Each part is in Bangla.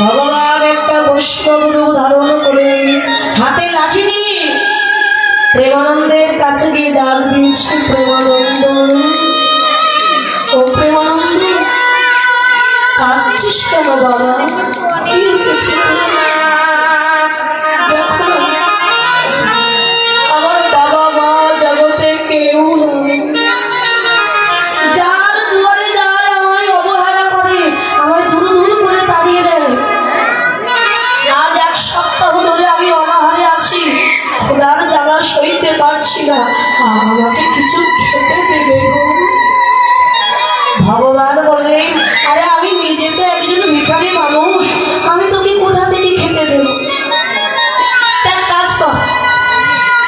ভগবান একটা বৈষ্ণব ধারণ করে হাতে লাঠি নিয়ে প্রেমানন্দের কাছে গিয়ে ডাক দিয়েছে প্রেমানন্দ? ও প্রেমানন্দ কাঁদছিস কেন বাবা? কি হয়েছে? আমাকে কিছু খেতে দেবে ভগবান বললেন আরে আমি নিজে তো একজন ভিখারি মানুষ আমি তোকে কোথা থেকে খেতে দেব? কাজ কর।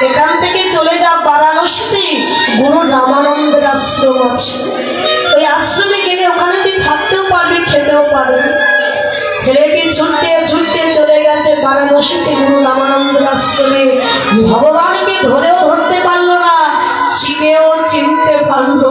এখান থেকে চলে যা বারাণসীতে গুরু রামানন্দের আশ্রম আছে। ওই আশ্রমে গেলে ওখানে তুই থাকতেও পারবি খেতেও পারবি। ছেলেটি ছুটতে ছুটতে চলে গেছে বারাণসীতে গুরু রামানন্দের আশ্রমে। ভগবানকে ধরেও কেউ চিনতে পারল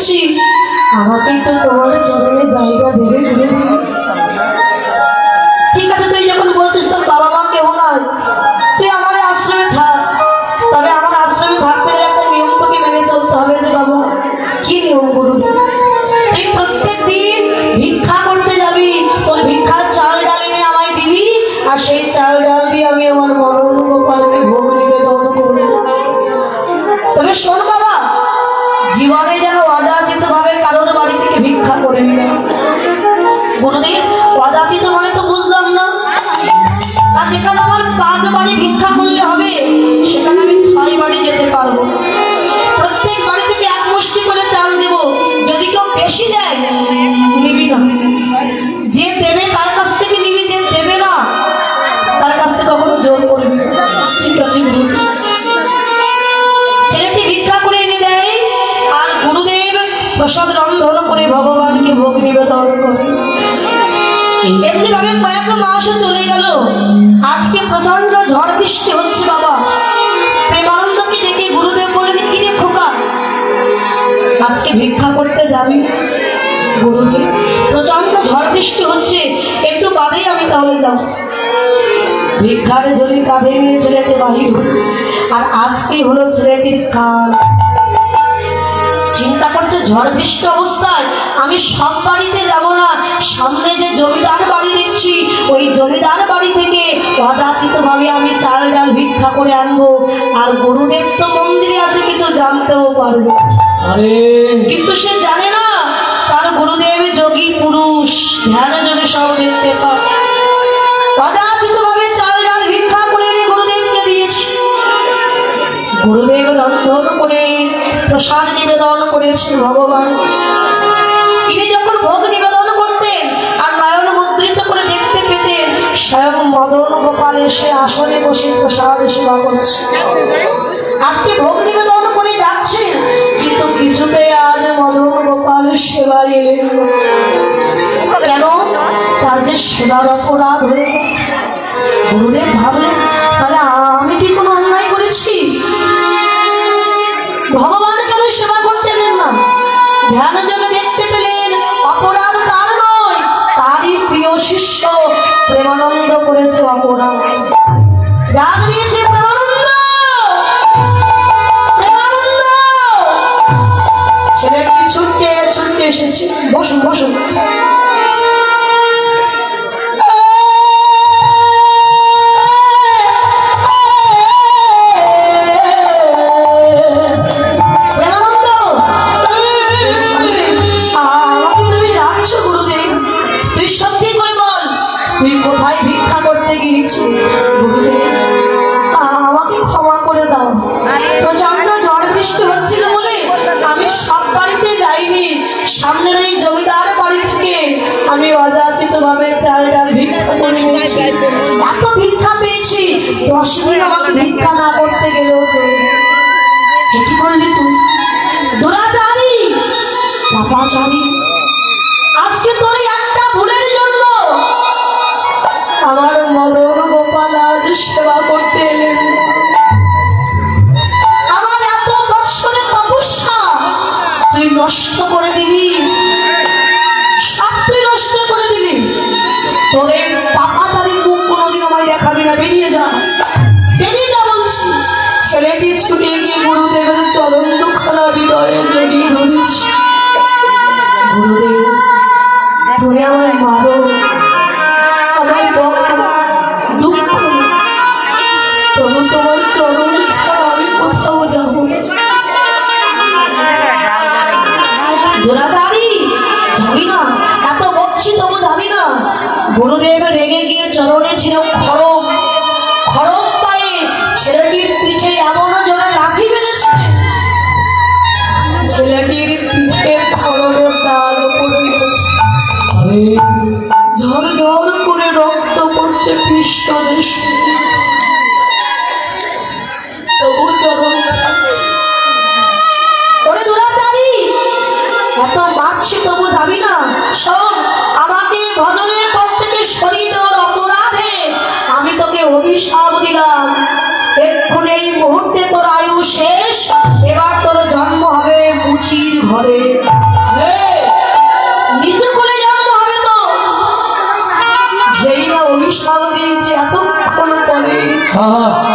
পেয়েছি আমাকে তো তোমার চরণে জায়গা দেবে পাঁচ বাড়ি ভিক্ষা করলে হবে, সেখানে আমি ছয় বারে যেতে পারব। প্রত্যেক বাড়ি থেকে এক মুষ্টি করে চাল দেব। যদি কেউ বেশি দেয় আজকে প্রচণ্ড ঝড় বৃষ্টি হচ্ছে বাবা। প্রেমানন্দকে ডেকে গুরুদেব বলেন কি রে খোকা? আজকে ভিক্ষা করতে যাবি? গুরুদেব প্রচণ্ড ঝড় বৃষ্টি হচ্ছে। একটু বাদেই আমি তাহলে যাব। ভিক্ষার ঝুলি কাঁধে নিয়ে ছেলেটি বাহির। আর আজকে হলো ছেলেটির কান চিন্তা করছে ঝড় বৃষ্টি অবস্থায়? আমি সব বাড়িতে যাব না। সামনে যে জমিদার বাড়ি দেখছি ওই জমিদার বাড়ি থেকে অযাচিত ভাবে আমি চাল ডাল ভিক্ষা করে আনব। আর গুরুদেব তো মন্দিরে আছে কিছু জানতেও পারব। আরে। কিন্তু সে জানে না তার গুরুদেব যোগী পুরুষ ধ্যান যোগে সব দেখতে পায়। অযাচিত ভাবে চাল ডাল ভিক্ষা করে এনে গুরুদেবকে দিয়েছি। গুরুদেব রন্ধন করে প্রসাদ নিবেদন করেছেন ভগবান। স্বয়ং মদন গোপাল এসে আসনে বসে প্রসাদ সেবা করছে। আজকে ভোগ নিবেদন করে যাচ্ছেন কিন্তু কিছুতে আজ মদন গোপাল সেবা এলেন কেন? তার যে সেবার অপরাধ হয়ে গেছে। গুরুদেব ভাবলেন, তাহলে আমি কি কোনো অন্যায় করেছি? ভগবান কেন সেবা করতে নেন না? ধ্যান যোগে দেখতে পেলেন, অপরাধ তার নয়, তারই প্রিয় শিষ্য প্রেমানন্দ করেছে অপরাধ ডাক দিয়েছে প্রেমানন্দ! প্রেমানন্দ! ছেলেটি এসেছে। বসুন বসুন। পাপাচারী আজকে তোর একটা ভুলের জন্য আমার মদন গোপাল আজ সেবা করতে এলেন না। আমার এত বৎসরের তপস্যা তুই নষ্ট করে দিলি তুই নষ্ট করে দিলি তোর আরে ঝর ঝর করে রক্ত পড়ছে পৃষ্ঠ দেশ তবু চরণ পরে হ্যাঁ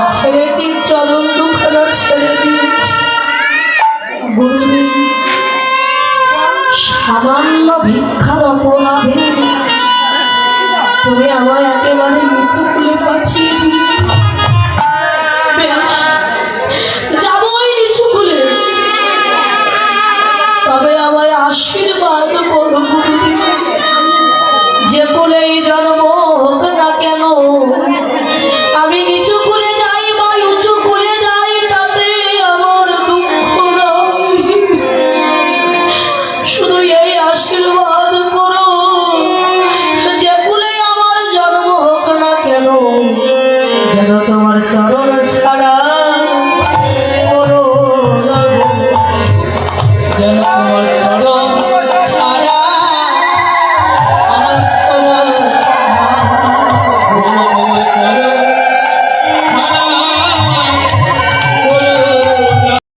যেন তোমার চরণ